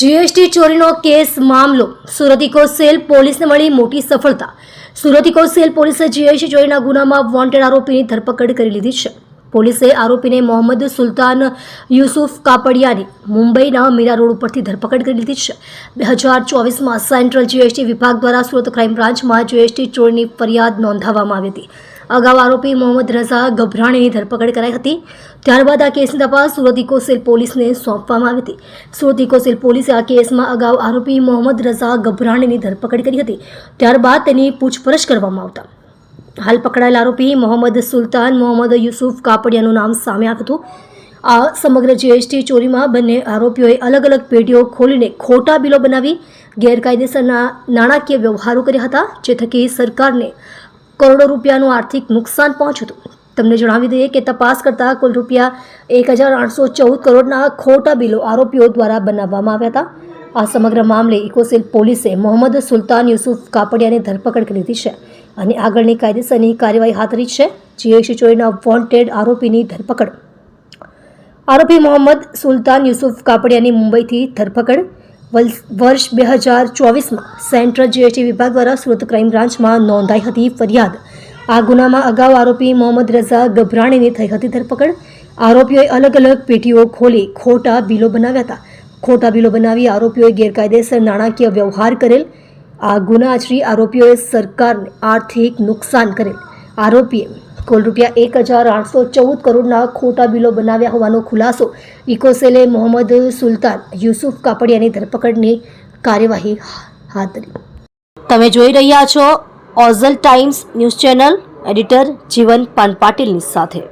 GST ચોરીનો case મામલો. Surat eco cell પોલીસને મળી મોટી સફળતા. સુરત ઇકો સેલ પોલીસે જીએસટી ચોરીના ગુનામાં વોન્ટેડ આરોપીની ધરપકડ કરી લીધી છે. પોલીસે આરોપીને મોહમ્મદ સુલતાન યુસુફ કાપડિયાની મુંબઈના મીરા રોડ ઉપરથી ધરપકડ કરી લીધી છે. બે હજાર ચોવીસમાં સેન્ટ્રલ જીએસટી વિભાગ દ્વારા સુરત ક્રાઇમ બ્રાન્ચમાં જીએસટી ચોરીની ફરિયાદ નોંધાવવામાં આવી હતી. અગાઉ આરોપી મોહમ્મદ રઝા ગભરાણીની ધરપકડ કરાઈ હતી. ત્યારબાદ આ કેસની તપાસ સુરત ઇકોસેલ પોલીસને સોંપવામાં આવી હતી. સુરત ઇકોસેલ પોલીસે આ કેસમાં અગાઉ આરોપી મોહમ્મદ રઝા ગભરાણીની ધરપકડ કરી હતી. ત્યારબાદ તેની પૂછપરછ કરવામાં આવતા. હાલ પકડાયેલ આરોપી મોહમ્મદ સુલતાન મોહમ્મદ યુસુફ કાપડિયાનું નામ સામે આવ્યું હતું. આ સમગ્ર જીએસટી ચોરીમાં બંને આરોપીઓએ અલગ અલગ પેઢીઓ ખોલીને ખોટા બિલો બનાવી ગેરકાયદેસરના નાણાકીય વ્યવહારો કર્યા હતા, જે થકી સરકારને કરોડો રૂપિયાનું આર્થિક નુકસાન પહોંચ્યું હતું. તમને જણાવી દઈએ કે તપાસ કરતા કુલ રૂપિયા એક હજાર આઠસો ચૌદ કરોડના ખોટા બિલો આરોપીઓ દ્વારા બનાવવામાં આવ્યા હતા. આ સમગ્ર મામલે ઇકોસેલ પોલીસે મોહમ્મદ સુલતાન યુસુફ કાપડિયાની ધરપકડ કરી લીધી છે અને આગળની કાયદેસરની કાર્યવાહી હાથ ધરી છે. જીએસટી ચોરીના વોન્ટેડ આરોપીની ધરપકડ. આરોપી મોહમ્મદ સુલતાન યુસુફ કાપડિયાની મુંબઈથી ધરપકડ. વર્ષ બે હજાર ચોવીસમાં સેન્ટ્રલ જીએસટી વિભાગ દ્વારા સુરત ક્રાઇમ બ્રાન્ચમાં નોંધાઈ હતી ફરિયાદ. આ ગુનામાં અગાઉ આરોપી મોહમ્મદ રઝા ગભરાણીની થઈ હતી ધરપકડ. આરોપીઓએ અલગ અલગ પેટીઓ ખોલી ખોટા બિલો બનાવ્યા હતા. ખોટા બિલો બનાવી આરોપીઓએ ગેરકાયદેસર નાણાકીય વ્યવહાર કરેલ. આ ગુના આચરી આરોપીઓએ સરકારને આર્થિક નુકસાન કરેલ. આરોપીએ કુલ રૂપિયા એક હજાર આઠસો ચૌદ કરોડના ખોટા બિલો બનાવ્યા હોવાનો ખુલાસો ઇકોસેલે મોહમ્મદ સુલતાન, યુસુફ કાપડિયાની ધરપકડની કાર્યવાહી હાથ ધરી. તમે જોઈ રહ્યા છો ઓઝલ times news channel, editor Jeevan પાન પાટીલની સાથે.